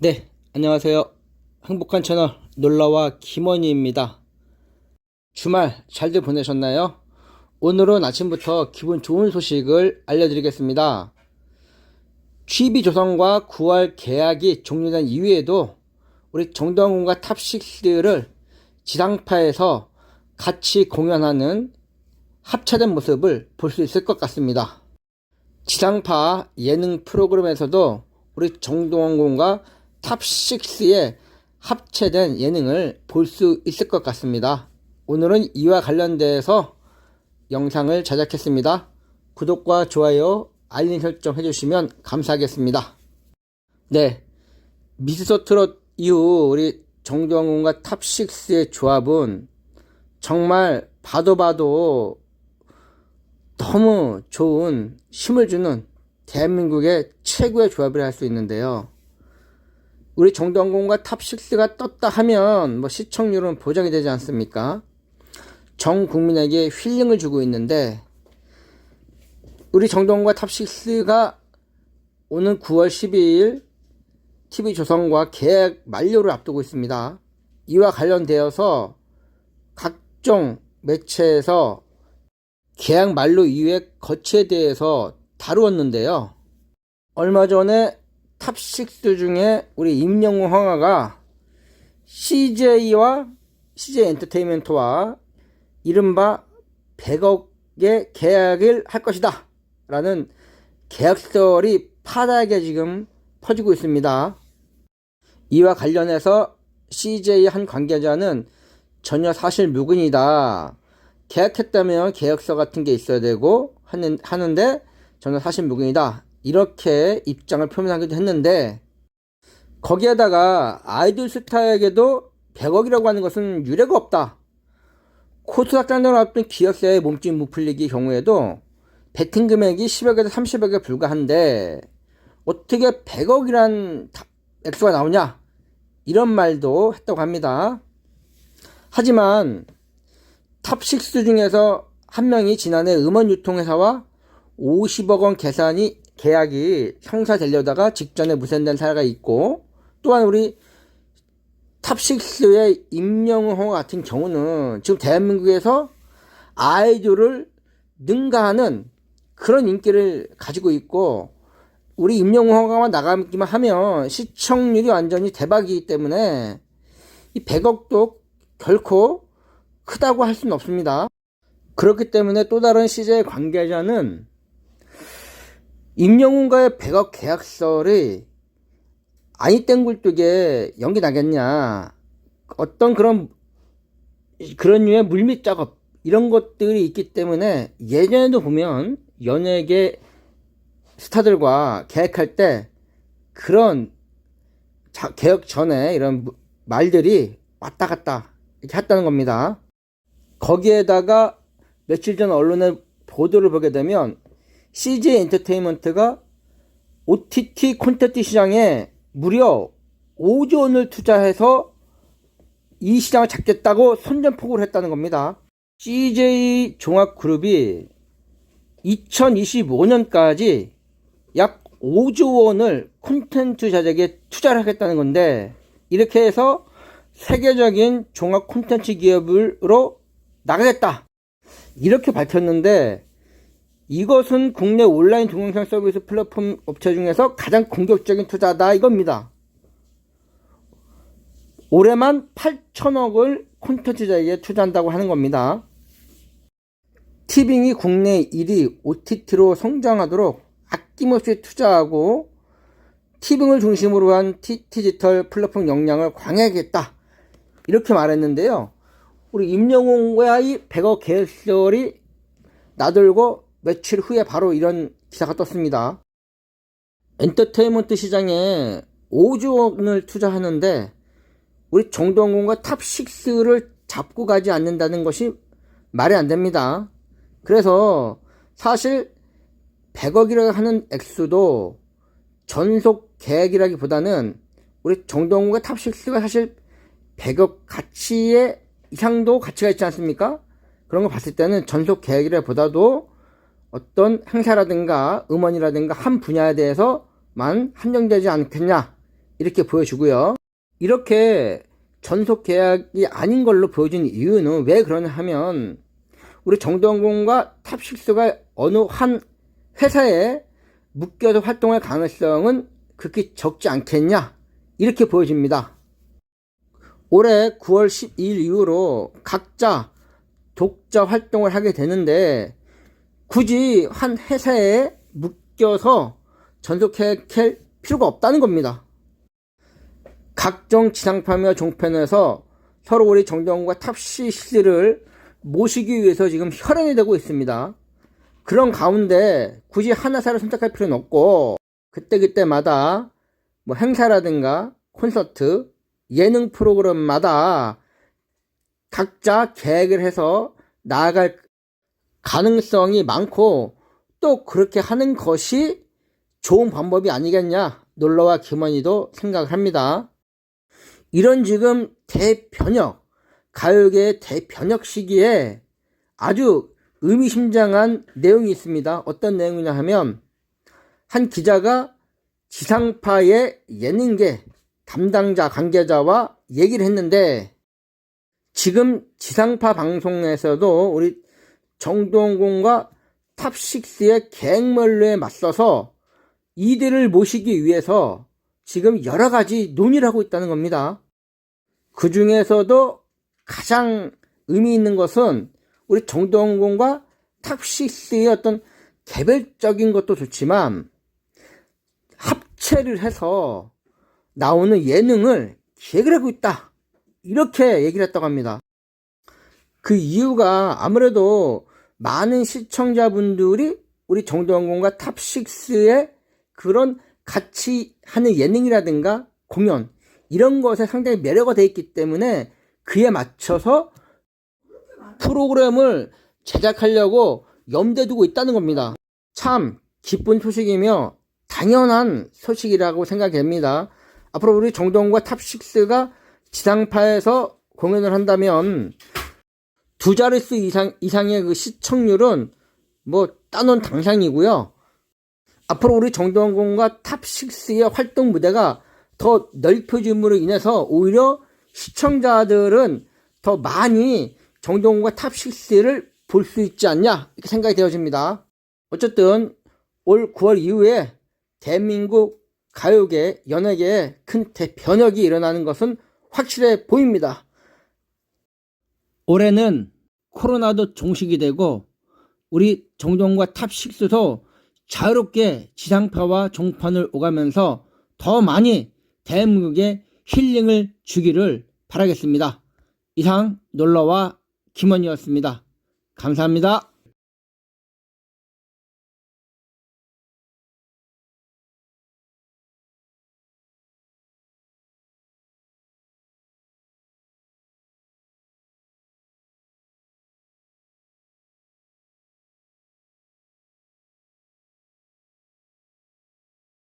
네, 안녕하세요. 행복한 채널 놀라와 김원희입니다. 주말 잘들 보내셨나요? 오늘은 아침부터 기분 좋은 소식을 알려드리겠습니다. 취비 조성과 9월 계약이 종료된 이후에도 우리 정동훈과 탑6를 지상파에서 같이 공연하는 합체된 모습을 볼 수 있을 것 같습니다. 지상파 예능 프로그램에서도 우리 정동원 군과 탑6의 합체된 예능을 볼 수 있을 것 같습니다. 오늘은 이와 관련돼서 영상을 제작했습니다. 구독과 좋아요, 알림 설정 해주시면 감사하겠습니다. 네. 미스터 트롯 이후 우리 군과 탑6의 조합은 정말 봐도 봐도 너무 좋은 힘을 주는 대한민국의 최고의 조합을 할 수 있는데요. 우리 정동군과 탑6가 떴다 하면 뭐 시청률은 보장이 되지 않습니까? 전 국민에게 힐링을 주고 있는데 우리 정동군과 탑6가 오는 9월 12일 TV조선과 계약 만료를 앞두고 있습니다. 이와 관련되어서 각종 매체에서 계약 만료 이후의 거치에 대해서 다루었는데요. 얼마 전에 탑6 중에 우리 임영웅 황화가 CJ와 CJ 엔터테인먼트와 이른바 100억의 계약을 할 것이다. 라는 계약설이 파다하게 지금 퍼지고 있습니다. 이와 관련해서 CJ 한 관계자는 전혀 사실 무근이다. 계약했다면 계약서 같은 게 있어야 되고 하는, 하는데 저는 사실 무근이다. 이렇게 입장을 표명하기도 했는데 거기에다가 아이돌 스타에게도 100억이라고 하는 것은 유례가 없다. 코트 확장된 어떤 기업사의 몸집 무풀리기 경우에도 베팅 금액이 10억에서 30억에 불과한데 어떻게 100억이란 액수가 나오냐? 이런 말도 했다고 합니다. 하지만 탑6 중에서 한 명이 지난해 음원 유통회사와 50억 원 계산이 계약이 성사되려다가 직전에 무산된 사례가 있고 또한 우리 탑6의 임영웅 같은 경우는 지금 대한민국에서 아이돌을 능가하는 그런 인기를 가지고 있고 우리 임영웅가 나가기만 하면 시청률이 완전히 대박이기 때문에 이 100억도 결코 크다고 할 수는 없습니다. 그렇기 때문에 또 다른 CJ 관계자는 임영웅과의 100억 계약서를 아니 땡굴뚝에 연기 나겠냐. 어떤 그런, 그런 류의 물밑 작업, 이런 것들이 있기 때문에 예전에도 보면 연예계 스타들과 계약할 때 그런 자, 개혁 전에 이런 말들이 왔다 갔다 이렇게 했다는 겁니다. 거기에다가 며칠 전 언론의 보도를 보게 되면 CJ 엔터테인먼트가 OTT 콘텐츠 시장에 무려 5조 원을 투자해서 이 시장을 잡겠다고 선전포고를 했다는 겁니다. CJ 종합그룹이 2025년까지 약 5조 원을 콘텐츠 제작에 투자를 하겠다는 건데 이렇게 해서 세계적인 종합 콘텐츠 기업으로 나가겠다. 이렇게 밝혔는데 이것은 국내 온라인 동영상 서비스 플랫폼 업체 중에서 가장 공격적인 투자다 이겁니다. 올해만 8천억을 콘텐츠 제작에 투자한다고 하는 겁니다. 티빙이 국내 1위 OTT로 성장하도록 아낌없이 투자하고 티빙을 중심으로 한 티, 디지털 플랫폼 역량을 광해하겠다. 이렇게 말했는데요. 우리 임영웅과의 100억 계획설이 나돌고 며칠 후에 바로 이런 기사가 떴습니다. 엔터테인먼트 시장에 5조 원을 투자하는데 우리 정동군과 탑6를 잡고 가지 않는다는 것이 말이 안 됩니다. 그래서 사실 100억이라고 하는 액수도 전속 계획이라기보다는 우리 정동훈과 탑6가 사실 100억 가치의 이상도 가치가 있지 않습니까? 그런 거 봤을 때는 전속 계획이라보다도 어떤 행사라든가 음원이라든가 한 분야에 대해서만 한정되지 않겠냐 이렇게 보여주고요. 이렇게 전속 계약이 아닌 걸로 보여준 이유는 왜 그러냐 하면 우리 정동군과 탑식스가 어느 한 회사에 묶여서 활동할 가능성은 극히 적지 않겠냐 이렇게 보여집니다. 올해 9월 12일 이후로 각자 독자 활동을 하게 되는데 굳이 한 회사에 묶여서 전속해야 할 필요가 없다는 겁니다. 각종 지상파며 종편에서 서로 우리 정동과 탑CC를 모시기 위해서 지금 혈연이 되고 있습니다. 그런 가운데 굳이 한 회사를 선택할 필요는 없고 그때그때마다 뭐 행사라든가 콘서트, 예능 프로그램마다 각자 계획을 해서 나아갈 가능성이 많고 또 그렇게 하는 것이 좋은 방법이 아니겠냐 놀러와 김원희도 생각을 합니다. 이런 지금 대변혁 가요계의 대변혁 시기에 아주 의미심장한 내용이 있습니다. 어떤 내용이냐 하면 한 기자가 지상파의 예능계 담당자 관계자와 얘기를 했는데 지금 지상파 방송에서도 우리 정동군과 탑6의 계획멀로에 맞서서 이들을 모시기 위해서 지금 여러 가지 논의를 하고 있다는 겁니다. 그 중에서도 가장 의미 있는 것은 우리 정동군과 탑6의 어떤 개별적인 것도 좋지만 합체를 해서 나오는 예능을 기획을 하고 있다. 이렇게 얘기를 했다고 합니다. 그 이유가 아무래도 많은 시청자분들이 우리 정동군과 탑6의 그런 같이 하는 예능이라든가 공연 이런 것에 상당히 매력화 되어 있기 때문에 그에 맞춰서 프로그램을 제작하려고 염두에 두고 있다는 겁니다. 참 기쁜 소식이며 당연한 소식이라고 생각됩니다. 앞으로 우리 정동과 탑6가 지상파에서 공연을 한다면 두 자릿수 이상, 이상의 그 시청률은 뭐 따놓은 당상이고요. 앞으로 우리 정동군과 탑6의 활동 무대가 더 넓혀짐으로 인해서 오히려 시청자들은 더 많이 정동군과 탑6를 볼 수 있지 않냐 이렇게 생각이 되어집니다. 어쨌든 올 9월 이후에 대한민국 가요계, 연예계에 큰 대변혁이 일어나는 것은 확실해 보입니다. 올해는 코로나도 종식이 되고 우리 정동과 탑6도 자유롭게 지상파와 종편을 오가면서 더 많이 대한민국에 힐링을 주기를 바라겠습니다. 이상 놀러와 김원이었습니다. 감사합니다.